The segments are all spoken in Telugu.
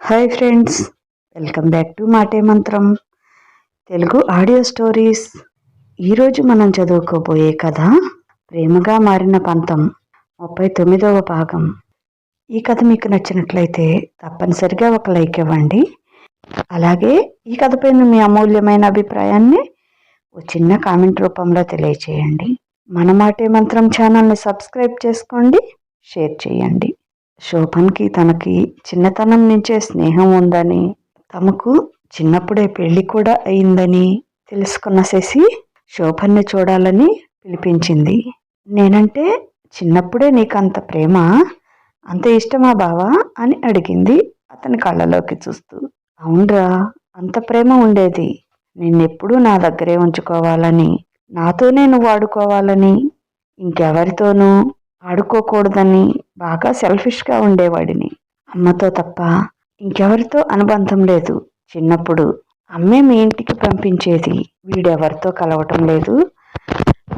Hi friends welcome back to Maate Mantram. Telugu audio stories. ఈరోజు మనం చదువుకోబోయే కథ ప్రేమగా మారిన పంతం ముప్పై తొమ్మిదవ భాగం. ఈ కథ మీకు నచ్చినట్లయితే తప్పనిసరిగా ఒక లైక్ ఇవ్వండి. అలాగే ఈ కథపై మీ అమూల్యమైన అభిప్రాయాన్ని ఒక చిన్న కామెంట్ రూపంలో తెలియచేయండి. మన మాటే మంత్రం ఛానల్ని సబ్స్క్రైబ్ చేసుకోండి షేర్ చేయండి. శోభన్కి తనకి చిన్నతనం నుంచే స్నేహం ఉందని తమకు చిన్నప్పుడే పెళ్ళి కూడా అయిందని తెలుసుకున్న శశి శోభన్ని చూడాలని పిలిపించింది. నేనంటే చిన్నప్పుడే నీకంత ప్రేమ అంత ఇష్టమా బావా అని అడిగింది అతని కళ్ళలోకి చూస్తూ. అవునరా అంత ప్రేమ ఉండేది. నిన్నెప్పుడూ నా దగ్గరే ఉంచుకోవాలని నాతోనే నువ్వు ఆడుకోవాలని ఇంకెవరితోనూ ఆడుకోకూడదని బాగా సెల్ఫిష్గా ఉండేవాడిని. అమ్మతో తప్ప ఇంకెవరితో అనుబంధం లేదు. చిన్నప్పుడు అమ్మే మీ ఇంటికి పంపించేది. వీడెవరితో కలవటం లేదు.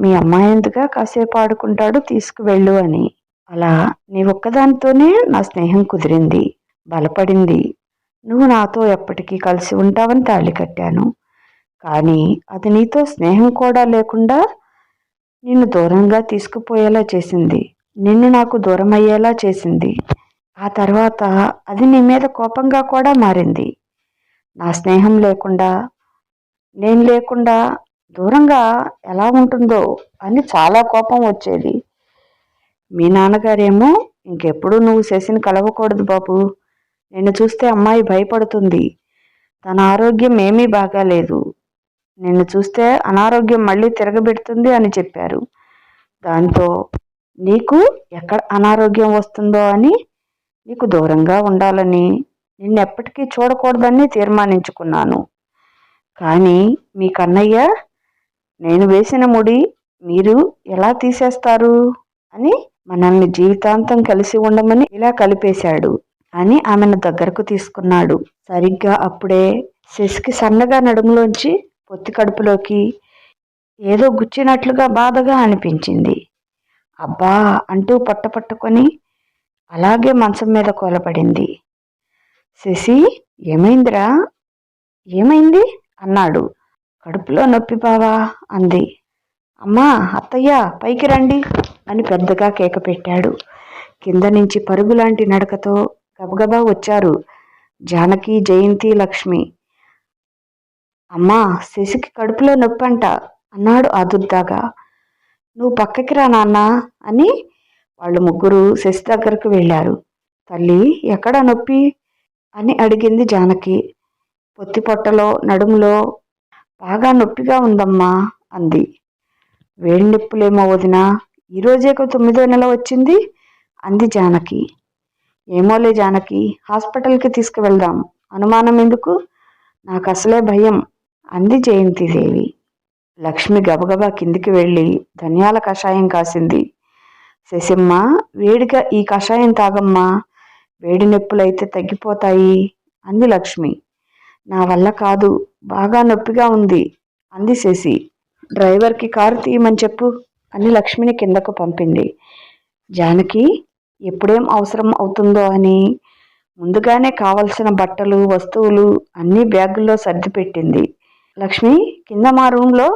మీ అమ్మాయి ఎందుగా కాసేపు ఆడుకుంటాడు తీసుకువెళ్ళు అని. అలా నీ ఒక్కదానితోనే నా స్నేహం కుదిరింది. బలపడింది. నువ్వు నాతో ఎప్పటికీ కలిసి ఉంటావని తాళి కట్టాను. కానీ అది నీతో స్నేహం కూడా లేకుండా నిన్ను దూరంగా తీసుకుపోయేలా చేసింది. నిన్ను నాకు దూరం అయ్యేలా చేసింది. ఆ తర్వాత అది నీ మీద కోపంగా కూడా మారింది. నా స్నేహం లేకుండా నేను లేకుండా దూరంగా ఎలా ఉంటుందో అని చాలా కోపం వచ్చేది. మీ నాన్నగారేమో ఇంకెప్పుడు నువ్వు శశిని కలవకూడదు బాబు. నిన్ను చూస్తే అమ్మాయి భయపడుతుంది. తన ఆరోగ్యం ఏమీ బాగాలేదు. నిన్ను చూస్తే అనారోగ్యం మళ్ళీ తిరగబెడుతుంది అని చెప్పారు. దాంతో నీకు ఎక్కడ అనారోగ్యం వస్తుందో అని నీకు దూరంగా ఉండాలని నిన్నెప్పటికీ చూడకూడదని తీర్మానించుకున్నాను. కానీ మీ కన్నయ్య నేను వేసిన ముడి మీరు ఎలా తీసేస్తారు? అని మనల్ని జీవితాంతం కలిసి ఉండమని ఇలా కలిపేశాడు అని ఆమెను దగ్గరకు తీసుకున్నాడు. సరిగ్గా అప్పుడే శశికి సన్నగా నడుములోంచి పొత్తి కడుపులోకి ఏదో గుచ్చినట్లుగా బాధగా అనిపించింది. అబ్బా అంటూ పట్టపట్టుకొని అలాగే మంచం మీద కూలపడింది శశి ఏమైందిరా? ఏమైంది? అన్నాడు. కడుపులో నొప్పి బావా అంది. అమ్మా అత్తయ్య పైకి రండి అని పెద్దగా కేక పెట్టాడు. కింద నుంచి పరుగులాంటి నడకతో గబగబా వచ్చారు జానకి జయంతి లక్ష్మి. అమ్మా శశికి కడుపులో నొప్పి అంట అన్నాడు ఆదుర్దాగా. నువ్వు పక్కకి రా నాన్న అని వాళ్ళు ముగ్గురు శశి దగ్గరకు వెళ్ళారు. తల్లి ఎక్కడ నొప్పి? అని అడిగింది జానకి. పొత్తి పొట్టలో నడుములో బాగా నొప్పిగా ఉందమ్మా అంది. వేడి నొప్పులేమో వదిన ఈరోజే తొమ్మిదో నెల వచ్చింది అంది జానకి. ఏమోలే జానకి హాస్పిటల్కి తీసుకువెళ్దాం. అనుమానం ఎందుకు? నాకు అసలే భయం. అంది జయంతిదేవి లక్ష్మి గబగబా కిందికి వెళ్ళి ధనియాల కషాయం కాసింది. శశమ్మ వేడిగా ఈ కషాయం తాగమ్మా. వేడి నొప్పులైతే తగ్గిపోతాయి అంది లక్ష్మి. నా వల్ల కాదు బాగా నొప్పిగా ఉంది అంది శశి. డ్రైవర్కి కారు తీయమని చెప్పు అని లక్ష్మిని కిందకు పంపింది. జానకి ఎప్పుడేం అవసరం అవుతుందో అని. ముందుగానే కావలసిన బట్టలు వస్తువులు అన్నీ బ్యాగుల్లో సర్దిపెట్టింది లక్ష్మి కింద మా రూమ్లో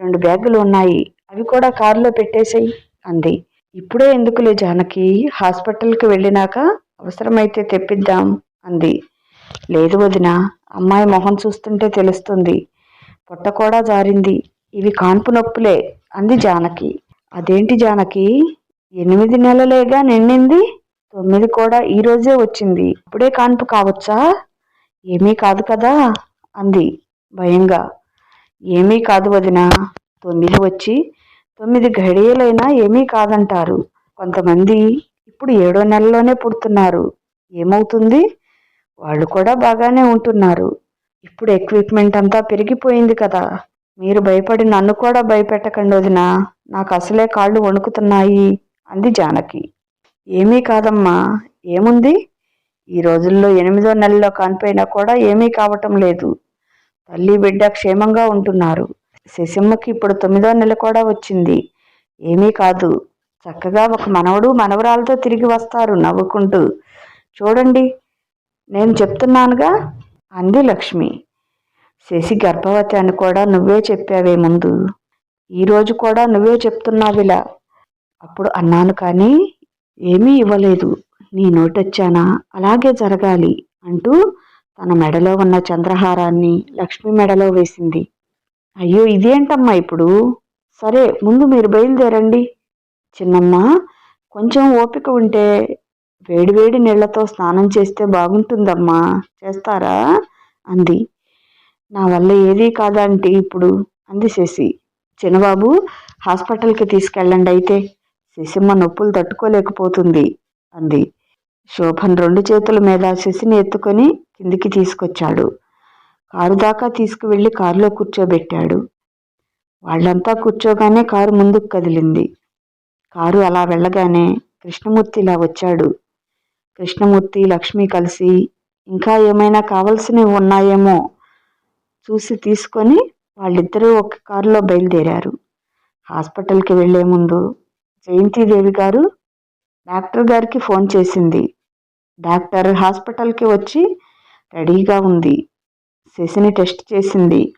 రెండు బ్యాగులు ఉన్నాయి. అవి కూడా కారులో పెట్టేశాయి అంది. ఇప్పుడే ఎందుకులే జానకి? హాస్పిటల్కి వెళ్ళినాక అవసరమైతే తెప్పిద్దాం అంది. లేదు వదిన అమ్మాయి మొహం చూస్తుంటే తెలుస్తుంది. పొట్ట కూడా జారింది. ఇవి కాన్పు నొప్పులే అంది జానకి. అదేంటి జానకి? ఎనిమిది నెలలేగా నిండింది. తొమ్మిది కూడా ఈ రోజే వచ్చింది. ఇప్పుడే కాన్పు కావచ్చా? ఏమీ కాదు కదా అంది. భయంగా. ఏమీ కాదు వదిన. తొమ్మిది వచ్చి తొమ్మిది ఘడియలైనా ఏమీ కాదంటారు. కొంతమంది ఇప్పుడు ఏడో నెలలోనే పుడుతున్నారు. ఏమవుతుంది? వాళ్ళు కూడా బాగానే ఉంటున్నారు. ఇప్పుడు ఎక్విప్మెంట్ అంతా పెరిగిపోయింది కదా. మీరు భయపడి నన్ను కూడా భయపెట్టకండి వదిన. నాకు అసలే కాళ్ళు వణుకుతున్నాయి అంది జానకి. ఏమీ కాదమ్మా. ఏముంది? ఈ రోజుల్లో ఎనిమిదో నెలలో కానిపోయినా కూడా ఏమీ కావటం లేదు. తల్లి బిడ్డ క్షేమంగా ఉంటున్నారు. శశమ్మకి ఇప్పుడు తొమ్మిదో నెల కూడా వచ్చింది. ఏమీ కాదు. చక్కగా ఒక మనవడు మనవరాలతో తిరిగి వస్తారు నవ్వుకుంటూ. చూడండి నేను చెప్తున్నానుగా? అంది లక్ష్మి. శశి గర్భవతి అని కూడా నువ్వే చెప్పావే ముందు. ఈరోజు కూడా నువ్వే చెప్తున్నావిలా. అప్పుడు అన్నాను కానీ ఏమీ ఇవ్వలేదు. నీ నోటొచ్చానా? అలాగే జరగాలి అంటూ తన మెడలో ఉన్న చంద్రహారాన్ని లక్ష్మి మెడలో వేసింది. అయ్యో ఇదేంటమ్మా ఇప్పుడు? సరే ముందు మీరు బయలుదేరండి. చిన్నమ్మ కొంచెం ఓపిక ఉంటే వేడివేడి నీళ్ళతో స్నానం చేస్తే బాగుంటుందమ్మా. చేస్తారా? అంది. నా వల్ల ఏదీ కాదంటే ఇప్పుడు? అంది శశి. చిన్నబాబు హాస్పిటల్కి తీసుకెళ్ళండి అయితే. శశిమ్మ నొప్పులు తట్టుకోలేకపోతుంది అంది. శోభన్ రెండు చేతుల మీద శశిని ఎత్తుకొని కిందికి తీసుకొచ్చాడు. కారు దాకా తీసుకువెళ్ళి కారులో కూర్చోబెట్టాడు. వాళ్ళంతా కూర్చోగానే కారు ముందుకు కదిలింది. కారు అలా వెళ్ళగానే కృష్ణమూర్తి ఇలా వచ్చాడు. కృష్ణమూర్తి లక్ష్మి కలిసి ఇంకా ఏమైనా కావలసినవి ఉన్నాయేమో చూసి తీసుకొని వాళ్ళిద్దరూ ఒక కారులో బయలుదేరారు. హాస్పిటల్కి వెళ్ళే ముందు జయంతిదేవి గారు డాక్టర్ గారికి ఫోన్ చేసింది. డాక్టర్ హాస్పిటల్కి వచ్చి రెడీగా ఉంది. శశిని టెస్ట్ చేసింది.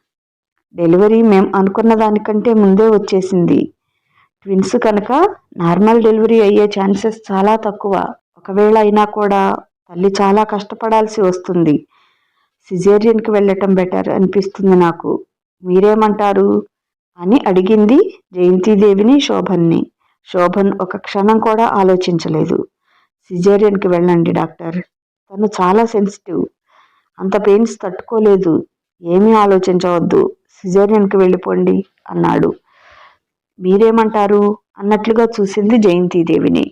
డెలివరీ మేం అనుకున్న దానికంటే ముందే వచ్చేసింది. ట్విన్స్ కనుక నార్మల్ డెలివరీ అయ్యే ఛాన్సెస్ చాలా తక్కువ. ఒకవేళ అయినా కూడా తల్లి చాలా కష్టపడాల్సి వస్తుంది. సిజేరియన్కి వెళ్ళటం బెటర్ అనిపిస్తుంది నాకు. మీరేమంటారు? అని అడిగింది జయంతిదేవిని శోభన్ని. శోభన్ ఒక క్షణం కూడా ఆలోచించలేదు. సిజేరియన్కి వెళ్ళండి డాక్టర్. తను చాలా సెన్సిటివ్. అంత పెయిన్స్ తట్టుకోలేదు. ఏమీ ఆలోచించవద్దు. సిజేరియన్కి వెళ్ళిపోండి అన్నాడు. మీరేమంటారు? అన్నట్లుగా చూసింది జయంతిదేవిని.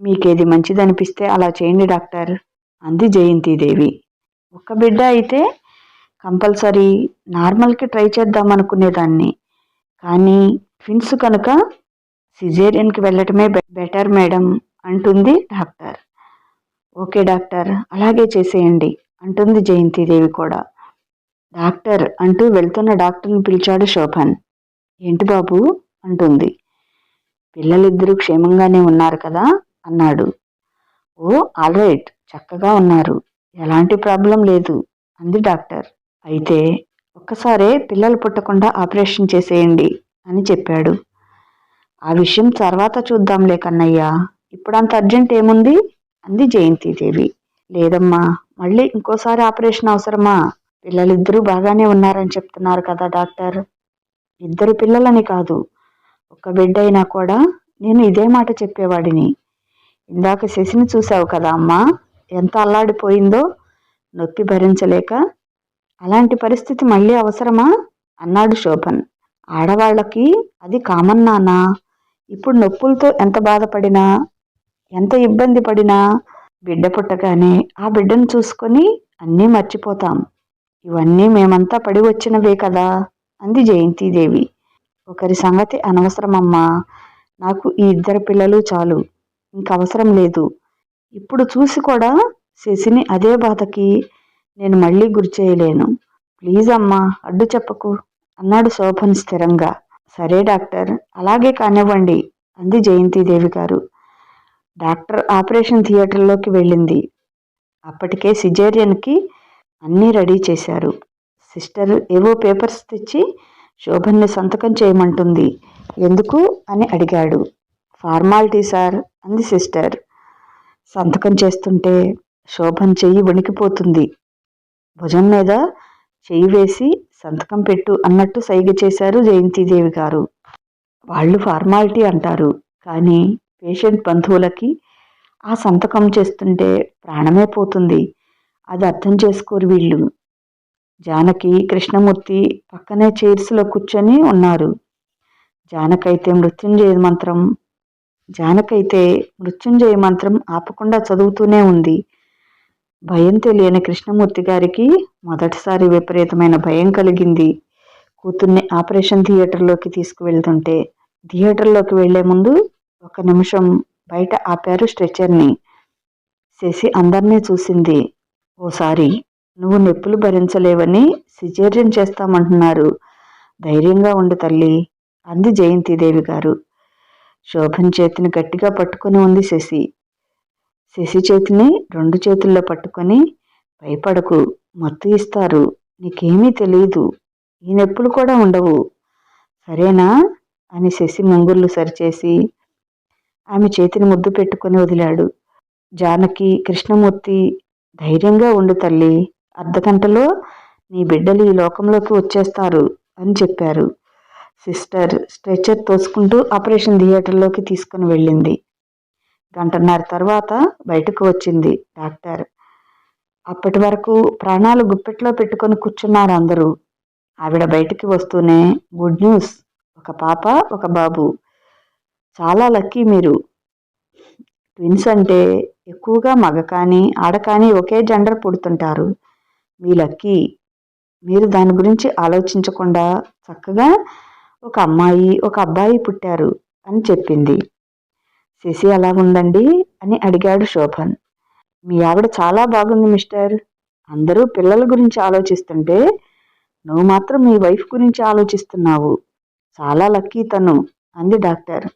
మీకేది మంచిదనిపిస్తే అలా చేయండి డాక్టర్ అంది జయంతిదేవి. ఒక బిడ్డ అయితే కంపల్సరీ నార్మల్కి ట్రై చేద్దాం అనుకునేదాన్ని. కానీ ట్విన్స్ కనుక సిజేరియన్కి వెళ్ళటమే బెటర్ మేడం అంటుంది డాక్టర్. ఓకే డాక్టర్ అలాగే చేసేయండి అంటుంది జయంతిదేవి కూడా. డాక్టర్ అంటూ వెళ్తున్న డాక్టర్ని పిలిచాడు శోభన్. ఏంటి బాబు? అంటుంది. పిల్లలిద్దరూ క్షేమంగానే ఉన్నారు కదా? అన్నాడు. ఓ ఆల్ రైట్ చక్కగా ఉన్నారు. ఎలాంటి ప్రాబ్లం లేదు అంది డాక్టర్. అయితే ఒక్కసారే పిల్లలు పుట్టకుండా ఆపరేషన్ చేసేయండి అని చెప్పాడు. ఆ విషయం తర్వాత చూద్దాంలే కన్నయ్య ఇప్పుడంత అర్జెంట్ ఏముంది? అంది జయంతిదేవి. లేదమ్మా మళ్ళీ ఇంకోసారి ఆపరేషన్ అవసరమా? పిల్లలిద్దరూ బాగానే ఉన్నారని చెప్తున్నారు కదా డాక్టర్. ఇద్దరు పిల్లలని కాదు. ఒక బిడ్డ అయినా కూడా నేను ఇదే మాట చెప్పేవాడిని. ఇందాక శశిని చూసావు కదా అమ్మా ఎంత అల్లాడిపోయిందో నొప్పి భరించలేక. అలాంటి పరిస్థితి మళ్ళీ అవసరమా? అన్నాడు శోభన్. ఆడవాళ్ళకి అది కామన్ నానా. ఇప్పుడు నొప్పులతో ఎంత బాధపడినా ఎంత ఇబ్బంది పడినా బిడ్డ పుట్టగానే ఆ బిడ్డను చూసుకొని అన్నీ మర్చిపోతాం. ఇవన్నీ మేమంతా పడి వచ్చినవే కదా అంది జయంతిదేవి. ఒకరి సంగతి అనవసరమమ్మా నాకు ఈ ఇద్దరు పిల్లలు చాలు ఇంక అవసరం లేదు. ఇప్పుడు చూసి కూడా శశిని అదే బాధకి నేను మళ్ళీ గురి చేయలేను. ప్లీజ్ అమ్మా అడ్డు చెప్పకు అన్నాడు శోభన్ స్థిరంగా. సరే డాక్టర్ అలాగే కానివ్వండి అంది జయంతిదేవి గారు. డాక్టర్ ఆపరేషన్ థియేటర్లోకి వెళ్ళింది. అప్పటికే సిజేరియన్కి అన్నీ రెడీ చేశారు. సిస్టర్ ఏవో పేపర్స్ తెచ్చి శోభన్ని సంతకం చేయమంటుంది. ఎందుకు? అని అడిగాడు. ఫార్మాలిటీ సార్ అంది సిస్టర్. సంతకం చేస్తుంటే శోభన్ చెయ్యి వణికిపోతుంది. భుజం మీద చెయ్యి వేసి సంతకం పెట్టు అన్నట్టు సైగ చేశారు జయంతిదేవి గారు. వాళ్ళు ఫార్మాలిటీ అంటారు కానీ పేషెంట్ బంధువులకి ఆ సంతకం చేస్తుంటే ప్రాణమే పోతుంది. అది అర్థం చేసుకోరు వీళ్ళు. జానకి కృష్ణమూర్తి పక్కనే చైర్స్లో కూర్చొని ఉన్నారు. జానకైతే మృత్యుంజయ మంత్రం జానకైతే మృత్యుంజయ మంత్రం ఆపకుండా చదువుతూనే ఉంది. భయం తెలియని కృష్ణమూర్తి గారికి మొదటిసారి విపరీతమైన భయం కలిగింది. కూతుర్ని ఆపరేషన్ థియేటర్లోకి తీసుకువెళ్తుంటే థియేటర్లోకి వెళ్ళే ముందు ఒక నిమిషం బయట ఆపారు స్ట్రెచర్ని. శశి అందరినీ చూసింది. ఓసారి నువ్వు నొప్పులు భరించలేవని సిజేరియన్ చేస్తామంటున్నారు. ధైర్యంగా ఉండు తల్లి అంది జయంతిదేవి గారు. శోభన్ చేతిని గట్టిగా పట్టుకుని ఉంది శశి. శశి చేతిని రెండు చేతుల్లో పట్టుకొని భయపడకు మత్తు ఇస్తారు. నీకేమీ తెలియదు ఈ నొప్పులు కూడా ఉండవు. సరేనా? అని శశి ముంగుళ్ళు సరిచేసి ఆమె చేతిని ముద్దు పెట్టుకుని వదిలాడు. జానకి కృష్ణమూర్తి ధైర్యంగా ఉండు తల్లి. అర్ధగంటలో నీ బిడ్డలు ఈ లోకంలోకి వచ్చేస్తారు అని చెప్పారు. సిస్టర్ స్ట్రెచర్ తోసుకుంటూ ఆపరేషన్ థియేటర్లోకి తీసుకుని వెళ్ళింది. గంటన్నర తర్వాత బయటకు వచ్చింది డాక్టర్. అప్పటి వరకు ప్రాణాలు గుప్పెట్లో పెట్టుకొని కూర్చున్నారు అందరూ. ఆవిడ బయటికి వస్తూనే గుడ్ న్యూస్. ఒక పాప ఒక బాబు. చాలా లక్కీ మీరు. ట్విన్స్ అంటే ఎక్కువగా మగ కానీ ఆడ కానీ ఒకే జెండర్ పుడుతుంటారు. మీ లక్కీ. మీరు దాని గురించి ఆలోచించకుండా చక్కగా ఒక అమ్మాయి ఒక అబ్బాయి పుట్టారు అని చెప్పింది. శశి ఎలా ఉందండి అని అడిగాడు శోభన్. మీ ఆవిడ చాలా బాగుంది మిస్టర్. అందరూ పిల్లల గురించి ఆలోచిస్తుంటే నువ్వు మాత్రం మీ వైఫ్ గురించి ఆలోచిస్తున్నావు. చాలా లక్కీ తను అంది డాక్టర్.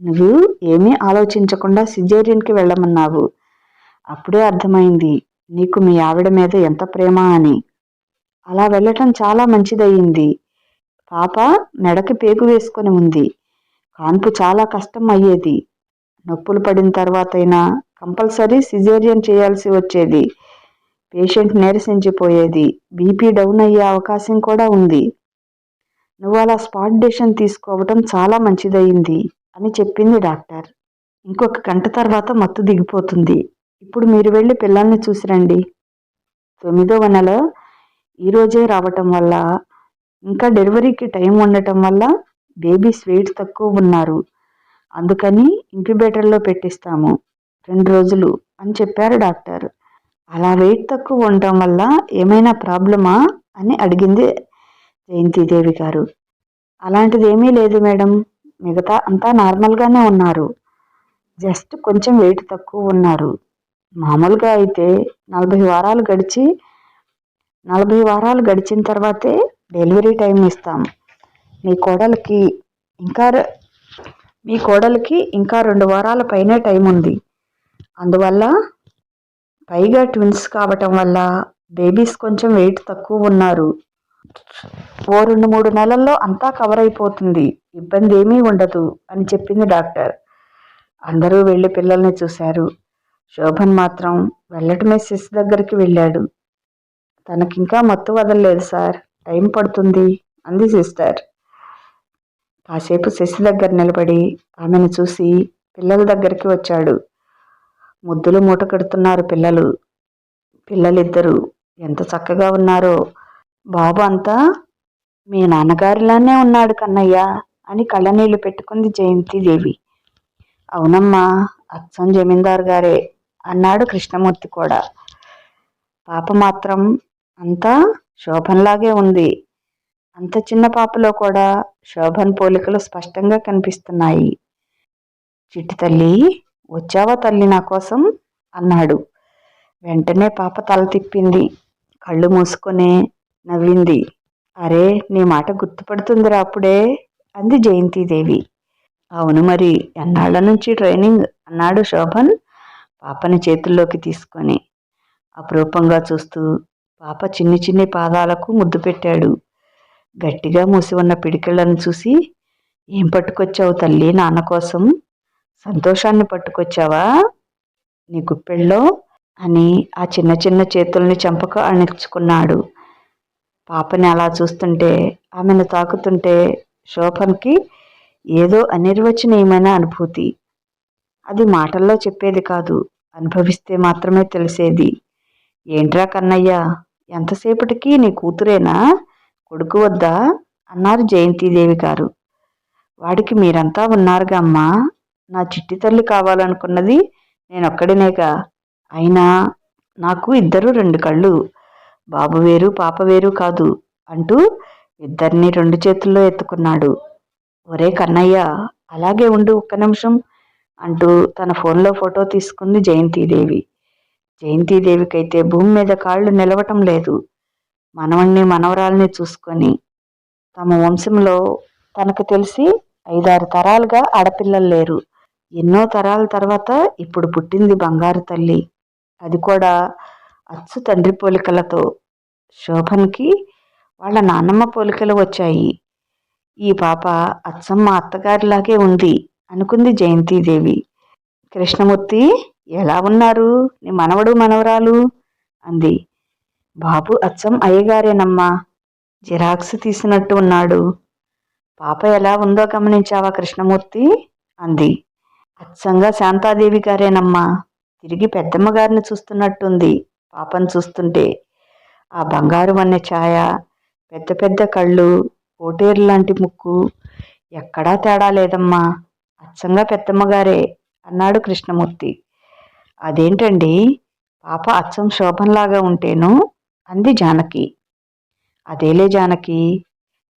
నువ్వు ఏమీ ఆలోచించకుండా సిజేరియన్కి వెళ్ళమన్నావు. అప్పుడే అర్థమైంది. నీకు మీ ఆవిడ మీద ఎంత ప్రేమ అని. అలా వెళ్ళటం చాలా మంచిదయ్యింది. పాప మెడకి పేగు వేసుకొని ఉంది. కాన్పు చాలా కష్టం అయ్యేది. నొప్పులు పడిన తర్వాత అయినా కంపల్సరీ సిజేరియన్ చేయాల్సి వచ్చేది. పేషెంట్ నీరసించిపోయేది. బీపీ డౌన్ అయ్యే అవకాశం కూడా ఉంది. నువ్వు అలా స్పాట్ డెసిషన్ తీసుకోవటం చాలా మంచిదయ్యింది. అని చెప్పింది డాక్టర్. ఇంకొక గంట తర్వాత మత్తు దిగిపోతుంది. ఇప్పుడు మీరు వెళ్ళి పిల్లల్ని చూసిరండి. తొమ్మిదవ నెల ఈరోజే రావటం వల్ల ఇంకా డెలివరీకి టైం ఉండటం వల్ల బేబీస్ వెయిట్ తక్కువ ఉన్నారు. అందుకని ఇంక్యుబేటర్లో పెట్టిస్తాము. రెండు రోజులు అని చెప్పారు డాక్టర్. అలా వెయిట్ తక్కువ ఉండటం వల్ల ఏమైనా ప్రాబ్లమా అని అడిగింది జయంతిదేవి గారు. అలాంటిది ఏమీ లేదు మేడం. మిగతా అంతా నార్మల్గానే ఉన్నారు. జస్ట్ కొంచెం వెయిట్ తక్కువ ఉన్నారు. మామూలుగా అయితే నలభై వారాలు గడిచి నలభై వారాలు గడిచిన తర్వాతే డెలివరీ టైం ఇస్తాం. మీ కోడలికి ఇంకా మీ కోడలికి ఇంకా రెండు వారాల పైనే టైం ఉంది. అందువల్ల పైగా ట్విన్స్ కావటం వల్ల బేబీస్ కొంచెం వెయిట్ తక్కువ ఉన్నారు. ఓ రెండు మూడు నెలల్లో అంతా కవర్ అయిపోతుంది. ఇబ్బంది ఏమీ ఉండదు అని చెప్పింది డాక్టర్. అందరూ వెళ్ళి పిల్లల్ని చూశారు. శోభన్ మాత్రం వెళ్ళటమే సిస్ దగ్గరికి వెళ్ళాడు. తనకింకా మత్తు వదలలేదు సార్. టైం పడుతుంది అంది సిస్టర్. కాసేపు శశి దగ్గర నిలబడి ఆమెను చూసి పిల్లల దగ్గరికి వచ్చాడు. ముద్దులు మూట కడుతున్నారు పిల్లలు. పిల్లలిద్దరూ ఎంత చక్కగా ఉన్నారో. బాబు అంతా మీ నాన్నగారిలానే ఉన్నాడు కన్నయ్య. అని కళ్ళనీళ్ళు పెట్టుకుంది జయంతిదేవి. అవునమ్మా అచ్చం జమీందార్ గారే అన్నాడు కృష్ణమూర్తి కూడా. పాప మాత్రం అంతా శోభన్లాగే ఉంది. అంత చిన్న పాపలో కూడా శోభన్ పోలికలు స్పష్టంగా కనిపిస్తున్నాయి. చిట్టి తల్లి వచ్చావా తల్లి నా కోసం? అన్నాడు. వెంటనే పాప తల తిప్పింది. కళ్ళు మూసుకొని నవ్వింది. అరే నీ మాట గుర్తుపడుతుందిరా అప్పుడే. అంది జయంతిదేవి. అవును మరి ఎన్నాళ్ళ నుంచి ట్రైనింగ్? అన్నాడు శోభన్ పాపని చేతుల్లోకి తీసుకొని. అపురూపంగా చూస్తూ పాప చిన్ని చిన్ని పాదాలకు ముద్దు పెట్టాడు. గట్టిగా మూసి ఉన్న పిడికిళ్ళను చూసి ఏం పట్టుకొచ్చావు తల్లి నాన్న కోసం? సంతోషాన్ని పట్టుకొచ్చావా? నీ గుప్పెళ్ళో? అని ఆ చిన్న చిన్న చేతుల్ని చంపక అణిచుకున్నాడు పాపని అలా చూస్తుంటే ఆమెను తాకుతుంటే శోకంకి ఏదో అనిర్వచనీయమైన అనుభూతి. అది మాటల్లో చెప్పేది కాదు అనుభవిస్తే మాత్రమే తెలిసేది. ఏంట్రా కన్నయ్య ఎంతసేపటికి నీ కూతురేనా? కొడుకు వద్దా? అన్నారు జయంతిదేవి గారు. వాడికి మీరంతా ఉన్నారుగా అమ్మా. నా చిట్టి తల్లి కావాలనుకున్నది నేనొక్కడినేగా. అయినా నాకు ఇద్దరు రెండు కళ్ళు. బాబు వేరు పాప వేరు కాదు అంటూ ఇద్దరిని రెండు చేతుల్లో ఎత్తుకున్నాడు. ఒరే కన్నయ్య అలాగే ఉండు ఒక్క నిమిషం అంటూ తన ఫోన్లో ఫోటో తీసుకుంది జయంతీదేవి. జయంతీదేవికైతే భూమి మీద కాళ్ళు నిలవటం లేదు. మనవణ్ణి మనవరాల్ని చూసుకొని తమ వంశంలో తనకు తెలిసి ఐదారు తరాలుగా ఆడపిల్లలు లేరు. ఎన్నో తరాల తర్వాత ఇప్పుడు పుట్టింది బంగారు తల్లి. అది కూడా అచ్చు తండ్రి పోలికలతో శోభన్కి వాళ్ళ నాన్నమ్మ పోలికలు వచ్చాయి. ఈ పాప అచ్చం మా అత్తగారిలాగే ఉంది అనుకుంది జయంతిదేవి. కృష్ణమూర్తి ఎలా ఉన్నారు? నీ మనవడు మనవరాలు? అంది. బాబు అచ్చం అయ్యగారేనమ్మా. జిరాక్స్ తీసినట్టు ఉన్నాడు. పాప ఎలా ఉందో గమనించావా కృష్ణమూర్తి? అంది. అచ్చంగా శాంతాదేవి గారేనమ్మా. తిరిగి పెద్దమ్మ గారిని చూస్తున్నట్టుంది పాపను చూస్తుంటే. ఆ బంగారు అనే ఛాయ పెద్ద పెద్ద కళ్ళు కోటేరు లాంటి ముక్కు. ఎక్కడా తేడా లేదమ్మా. అచ్చంగా పెద్దమ్మగారే అన్నాడు కృష్ణమూర్తి. అదేంటండి? పాప అచ్చం శోభంలాగా ఉంటేను అంది జానకి. అదేలే జానకి.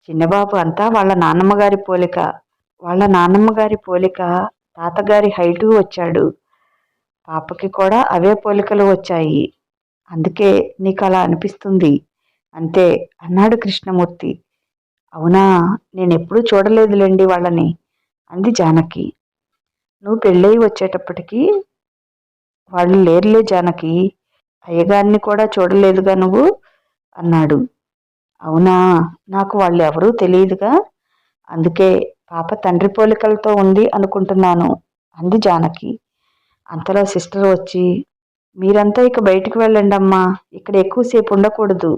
చిన్నబాబు అంతా వాళ్ళ నాన్నమ్మగారి పోలిక వాళ్ళ నాన్నమ్మగారి పోలిక తాతగారి హైటు వచ్చాడు. పాపకి కూడా అవే పోలికలు వచ్చాయి. అందుకే నీకు అలా అనిపిస్తుంది. అంతే అన్నాడు కృష్ణమూర్తి అవునా నేను ఎప్పుడూ చూడలేదులేండి వాళ్ళని అంది జానకి. నువ్వు పెళ్ళయి వచ్చేటప్పటికి వాళ్ళు లేరులే జానకి అయ్యగారిని కూడా చూడలేదుగా నువ్వు అన్నాడు. అవునా నాకు వాళ్ళు ఎవరూ తెలియదుగా అందుకే పాప తండ్రి పోలికలతో ఉంది అనుకుంటున్నాను అంది జానకి. అంతలో సిస్టర్ వచ్చి మీరంతా ఇక బయటికి వెళ్ళండి అమ్మా ఇక్కడ ఎక్కువసేపు ఉండకూడదు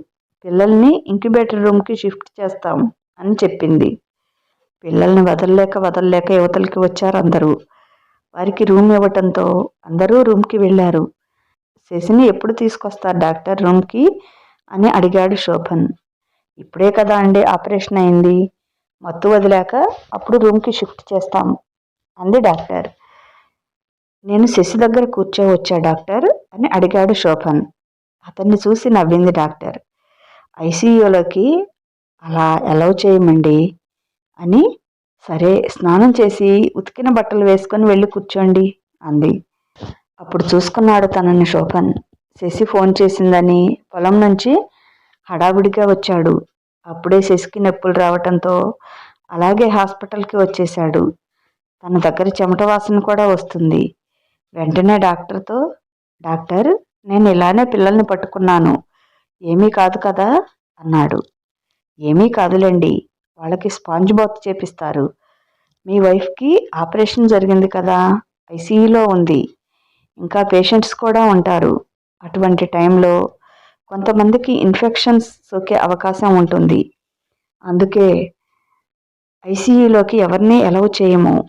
పిల్లల్ని ఇంక్యుబేటర్ రూమ్కి షిఫ్ట్ చేస్తాం అని చెప్పింది. పిల్లల్ని వదలలేక వదలలేక యువతలకి వచ్చారు అందరూ. వారికి రూమ్ ఇవ్వటంతో అందరూ రూమ్కి వెళ్ళారు. శశిని ఎప్పుడు తీసుకొస్తారు డాక్టర్ రూమ్కి అని అడిగాడు శోభన్. ఇప్పుడే కదా అండి ఆపరేషన్ అయింది. మత్తు వదిలాక అప్పుడు రూమ్కి షిఫ్ట్ చేస్తాం అంది డాక్టర్. నేను శశి దగ్గర కూర్చోవచ్చా డాక్టర్ అని అడిగాడు శోభన్. అతన్ని చూసి నవ్వింది డాక్టర్. ఐసీయూలోకి అలా అలౌ చేయమండి అని సరే స్నానం చేసి ఉతికిన బట్టలు వేసుకొని వెళ్ళి కూర్చోండి అంది. అప్పుడు చూసుకున్నాడు తనని శోభన్. శశి ఫోన్ చేసిందని పొలం నుంచి హడావిడిగా వచ్చాడు. అప్పుడే శశికి నొప్పులు రావటంతో అలాగే హాస్పిటల్కి వచ్చేశాడు. తన దగ్గర చెమట వాసన కూడా వస్తుంది. వెంటనే డాక్టర్తో డాక్టర్ నేను ఇలానే పిల్లల్ని పట్టుకున్నాను. ఏమీ కాదు కదా? అన్నాడు. ఏమీ కాదులేండి. వాళ్ళకి స్పాంజ్ బాత్ చేపిస్తారు. మీ వైఫ్కి ఆపరేషన్ జరిగింది కదా? ఐసీయూలో ఉంది. ఇంకా పేషెంట్స్ కూడా ఉంటారు. అటువంటి టైంలో కొంతమందికి ఇన్ఫెక్షన్స్ సోకే అవకాశం ఉంటుంది. అందుకే ఐసీయూలోకి ఎవరిని ఎలవ్ చేయము.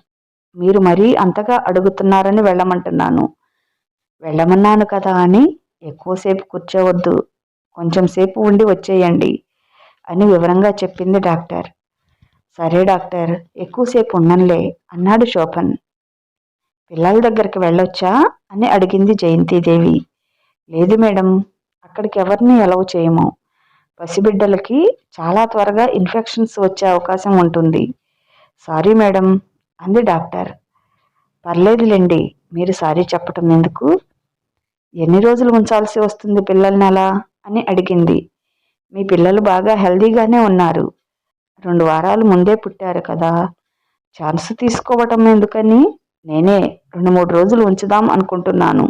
మీరు మరీ అంతగా అడుగుతున్నారని వెళ్ళమంటున్నాను. వెళ్ళమన్నాను కదా అని ఎక్కువసేపు కూర్చోవద్దు. కొంచెం సేపు ఉండి వచ్చేయండి అని వివరంగా చెప్పింది డాక్టర్. సరే డాక్టర్ ఎక్కువసేపు ఉన్నంలే అన్నాడు శోభన్. పిల్లల దగ్గరికి వెళ్ళొచ్చా అని అడిగింది జయంతిదేవి. లేదు మేడం అక్కడికి ఎవరిని ఎలవ్ చేయము. పసిబిడ్డలకి చాలా త్వరగా ఇన్ఫెక్షన్స్ వచ్చే అవకాశం ఉంటుంది. సారీ మేడం అంది డాక్టర్. పర్లేదులేండి మీరు సారీ చెప్పటం ఎందుకు? ఎన్ని రోజులు ఉంచాల్సి వస్తుంది పిల్లల్ని అలా? అని అడిగింది. మీ పిల్లలు బాగా హెల్దీగానే ఉన్నారు. రెండు వారాలు ముందే పుట్టారు కదా. ఛాన్స్ తీసుకోవటం ఎందుకని? నేనే రెండు మూడు రోజులు ఉంచుదాం అనుకుంటున్నాను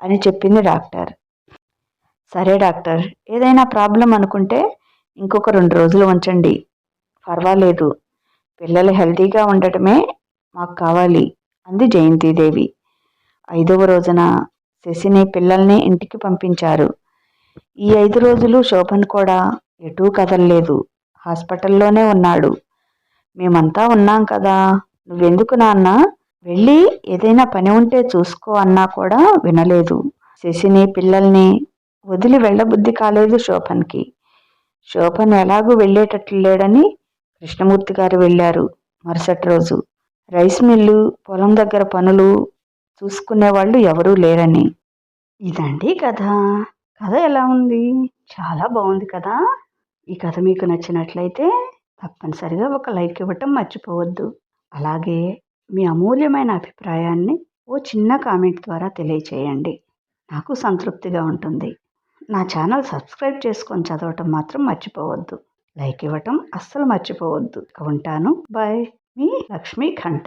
అని చెప్పింది డాక్టర్. సరే డాక్టర్ ఏదైనా ప్రాబ్లం అనుకుంటే ఇంకొక రెండు రోజులు ఉంచండి. పర్వాలేదు. పిల్లలు హెల్తీగా ఉండటమే మాకు కావాలి అంది జయంతిదేవి. ఐదవ రోజున శశిని పిల్లల్ని ఇంటికి పంపించారు. ఈ ఐదు రోజులు శోభన్ కూడా ఎటూ కదలలేదు. హాస్పిటల్లోనే ఉన్నాడు. మేమంతా ఉన్నాం కదా. నువ్వెందుకు నాన్న? వెళ్ళి ఏదైనా పని ఉంటే చూసుకో అన్నా కూడా వినలేదు. శశిని పిల్లల్ని వదిలి వెళ్ళబుద్ధి కాలేదు శోభన్కి. శోభన్ ఎలాగూ వెళ్ళేటట్లు లేడని కృష్ణమూర్తి గారు వెళ్ళారు మరుసటి రోజు. రైస్ మిల్లు పొలం దగ్గర పనులు చూసుకునేవాళ్ళు ఎవరూ లేరని. ఇదండి కథ. కథ ఎలా ఉంది? చాలా బాగుంది కదా? ఈ కథ మీకు నచ్చినట్లయితే తప్పనిసరిగా ఒక లైక్ ఇవ్వటం మర్చిపోవద్దు. అలాగే మీ అమూల్యమైన అభిప్రాయాన్ని ఓ చిన్న కామెంట్ ద్వారా తెలియచేయండి. నాకు సంతృప్తిగా ఉంటుంది. నా ఛానల్ సబ్స్క్రైబ్ చేసుకొని చదవటం మాత్రం మర్చిపోవద్దు. లైక్ ఇవ్వటం అస్సలు మర్చిపోవద్దు. ఉంటాను. బాయ్. మీ లక్ష్మీ ఘంట